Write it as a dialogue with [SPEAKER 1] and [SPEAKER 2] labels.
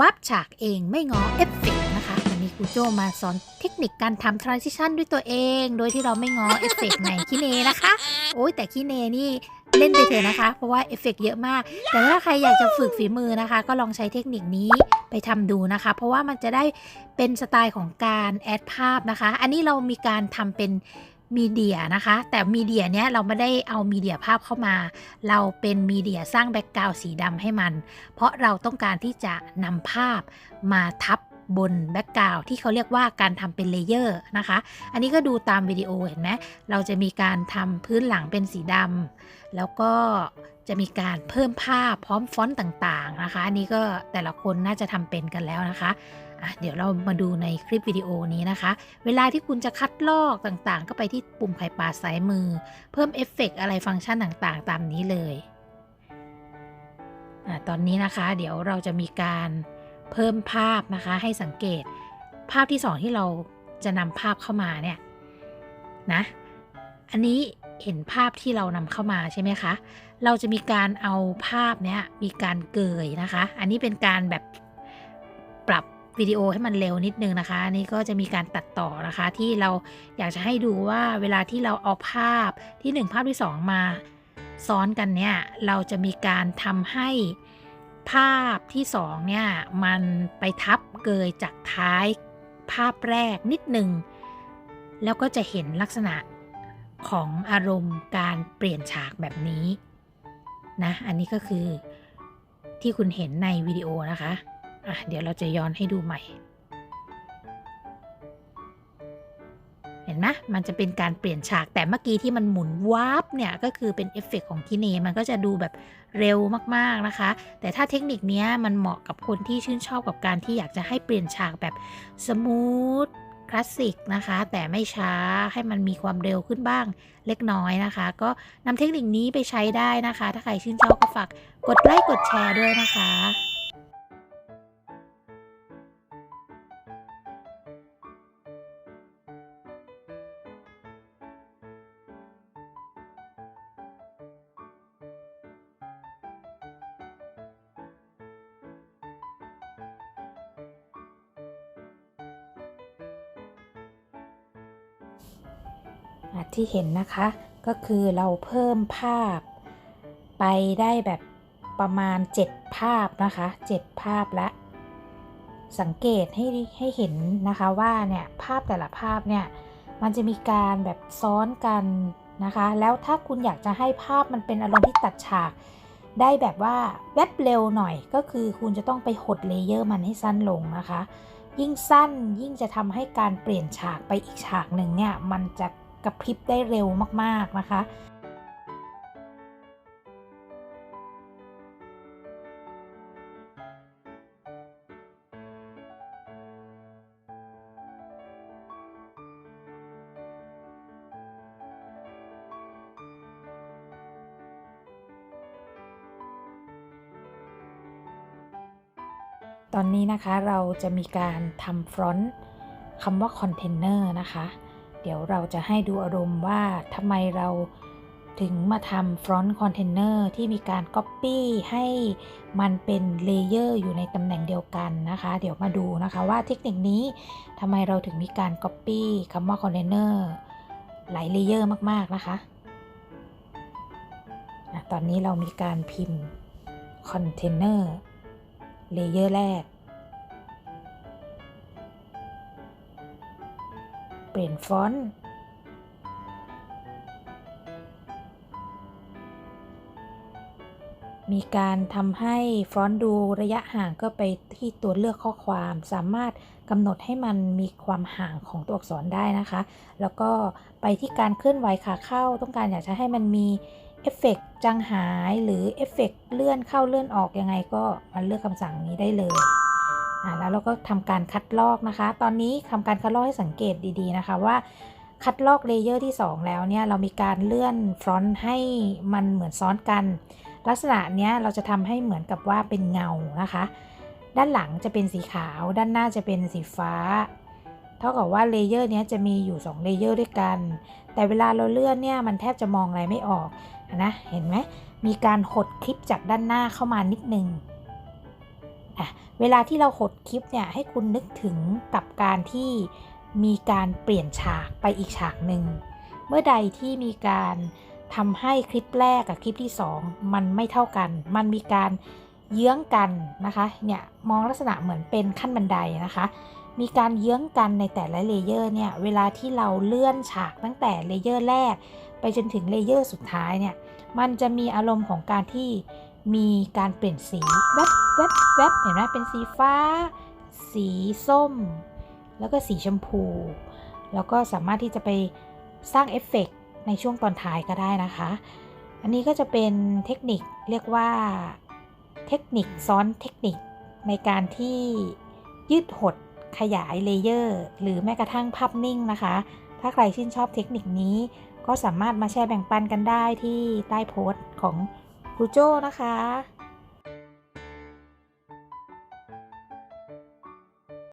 [SPEAKER 1] วับฉากเองไม่งอเอฟเฟกต์นะคะวันนี้ครูโจมาสอนเทคนิคการทำ transition ด้วยตัวเอง โดยที่เราไม่งอเอฟเฟกต์ในคิเนนะคะ โอ้ยแต่คิเนนี่เล่นไปเถอะนะคะ เพราะว่าเอฟเฟกต์เยอะมาก แต่ถ้าใครอยากจะฝึกฝีมือนะคะ ก็ลองใช้เทคนิคนี้ไปทำดูนะคะ เพราะว่ามันจะได้เป็นสไตล์ของการแอดภาพนะคะ อันนี้เรามีการทำเป็น มีเดียนะคะ แต่มีเดียเนี้ยเราไม่ได้เอามีเดียภาพเข้ามา เราเป็นมีเดียสร้างแบ็กกราวด์สีดำให้มัน เพราะเราต้องการที่จะนำภาพมาทับบนแบ็กกราวด์ที่เขาเรียกว่าการทำเป็นเลเยอร์นะคะ อันนี้ก็ดูตามวิดีโอเห็นไหมเราจะมีการทำพื้นหลังเป็นสีดำแล้วก็จะมีการเพิ่มภาพพร้อมฟอนต์ต่างๆนะคะ อันนี้ก็แต่ละคนน่าจะทำเป็นกันแล้วนะคะ เดี๋ยวเรามาดูในคลิปวิดีโอนี้นะคะ เวลาที่คุณจะคัดลอกต่างๆ ก็ไปที่ปุ่มไข่ปลาซ้ายมือ เพิ่มเอฟเฟกต์อะไรฟังก์ชันต่างๆ ตามนี้เลยอตอนนี้นะคะ เดี๋ยวเราจะมีการเพิ่มภาพนะคะ ให้สังเกต ภาพที่สองที่เราจะนำภาพเข้ามาเนี่ยนะอันนี้เห็นภาพที่เรานำเข้ามาใช่ไหมคะ เราจะมีการเอาภาพเนี้ยมีการเกยนะคะ อันนี้เป็นการแบบปรับ วิดีโอให้มันเร็วนิดนึงนะคะนนี้ก็จะมีการตัดต่อนะคะที่เราอยากจะให้ดูว่าเวลาที่เราเอาภาพที่ 1 ภาพที่ 2 มาซ้อนกันเนี่ยเราจะมีการทำให้ภาพที่ 2 เนี่ย มันไปทับเกยจากท้ายภาพแรกนิดหนึ่ง แล้วก็จะเห็นลักษณะของอารมณ์การเปลี่ยนฉากแบบนี้นะ อันนี้ก็คือที่คุณเห็นในวิดีโอนะคะ อะเดี๋ยวเราจะย้อนให้ดูใหม่ เห็นไหมมันจะเป็นการเปลี่ยนฉากแต่เมื่อกี้ที่มันหมุนวาบเนี่ย ก็คือเป็นเอฟเฟกของกิเนมันก็จะดูแบบเร็วมากๆนะคะ แต่ถ้าเทคนิคนี้มันเหมาะกับคนที่ชื่นชอบกับการที่อยากจะให้เปลี่ยนฉากแบบสมูทคลาสสิกนะคะ แต่ไม่ช้าให้มันมีความเร็วขึ้นบ้างเล็กน้อยนะคะ ก็นำเทคนิคนี้ไปใช้ได้นะคะ ถ้าใครชื่นชอบก็ฝากกดไลค์กดแชร์ด้วยนะคะ ที่เห็นนะคะก็คือเราเพิ่มภาพ ไปได้แบบประมาณ 7 ภาพนะคะ 7 ภาพละสังเกตให้ให้เห็นนะคะว่าเนี่ยภาพแต่ละภาพเนี่ยมันจะมีการแบบซ้อนกันนะคะ แล้วถ้าคุณอยากจะให้ภาพมันเป็นอารมณ์ที่ตัดฉาก ได้แบบว่าแวบเร็วหน่อย ก็คือคุณจะต้องไปหดเลเยอร์มันให้สั้นลงนะคะ ยิ่งสั้นยิ่งจะทำให้การเปลี่ยนฉากไปอีกฉากหนึ่งเนี่ยมันจะ กระพริบได้เร็วมากๆนะคะตอนนี้นะคะเราจะมีการทำฟรอนต์คำว่าคอนเทนเนอร์นะคะ เดี๋ยวเราจะให้ดูอารมณ์ว่าทำไมเราถึงมาทำฟรอนต์คอนเทนเนอร์ที่มีการ Copy ให้มันเป็นเลเยอร์อยู่ในตำแหน่งเดียวกันนะคะ เดี๋ยวมาดูนะคะว่าเทคนิคนี้ทำไมเราถึงมีการ Copy คำว่าคอนเทนเนอร์หลายเลเยอร์มาก ๆ นะคะอะตอนนี้เรามีการพิมพ์คอนเทนเนอร์เลเยอร์แรก ปลี่ยนฟอนต์ มีการทำให้ฟอนต์ดูระยะห่างก็ไปที่ตัวเลือกข้อความสามารถกำหนดให้มันมีความห่างของตัวอักษรได้นะคะ แล้วก็ไปที่การเคลื่อนไหวขาเข้า ต้องการอยากจะให้มันมีเอฟเฟกต์จางหายหรือเอฟเฟกต์เลื่อนเข้าเลื่อนออกยังไงก็มันเลือกคำสั่งนี้ได้เลย อ่าแล้วเราก็ทำการคัดลอกนะคะ ตอนนี้ทำการคัดลอกให้สังเกตดีๆนะคะว่าคัดลอกเลเยอร์ที่ 2 แล้วเนี่ยเรามีการเลื่อนฟรอนต์ให้มันเหมือนซ้อนกัน ลักษณะเนี้ยเราจะทำให้เหมือนกับว่าเป็นเงานะคะ ด้านหลังจะเป็นสีขาว ด้านหน้าจะเป็นสีฟ้า เท่ากับว่าเลเยอร์นี้จะมีอยู่2เลเยอร์ด้วยกัน แต่เวลาเราเลื่อนเนี่ยมันแทบจะมองอะไรไม่ออกนะเห็นไหมมีการหดคลิปจากด้านหน้าเข้ามานิดนึง อะเวลาที่เราหดคลิปเนี่ยให้คุณนึกถึงกับการที่มีการเปลี่ยนฉากไปอีกฉากหนึ่ง เมื่อใดที่มีการทำให้คลิปแรกกับคลิปที่ 2 มันไม่เท่ากัน มันมีการเยื้องกันนะคะเนี่ยมองลักษณะเหมือนเป็นขั้นบันไดนะคะ มีการเยื้องกันในแต่ละเลเยอร์เนี่ยเวลาที่เราเลื่อนฉากตั้งแต่เลเยอร์แรก ไปจนถึงเลเยอร์สุดท้ายเนี่ยมันจะมีอารมณ์ของการที่ มีการเปลี่ยนสีแวบแวบแวบเห็นไหมเป็นสีฟ้า สีส้ม แล้วก็สีชมพู แล้วก็สามารถที่จะไปสร้างเอฟเฟกต์ในช่วงตอนท้ายก็ได้นะคะ อันนี้ก็จะเป็นเทคนิคเรียกว่าเทคนิคซ้อนเทคนิคในการที่ยืดหดขยายเลเยอร์ หรือแม้กระทั่งภาพนิ่งนะคะ ถ้าใครชื่นชอบเทคนิคนี้ ก็สามารถมาแชร์แบ่งปันกันได้ที่ใต้โพสต์ของ ครูโจ้นะคะ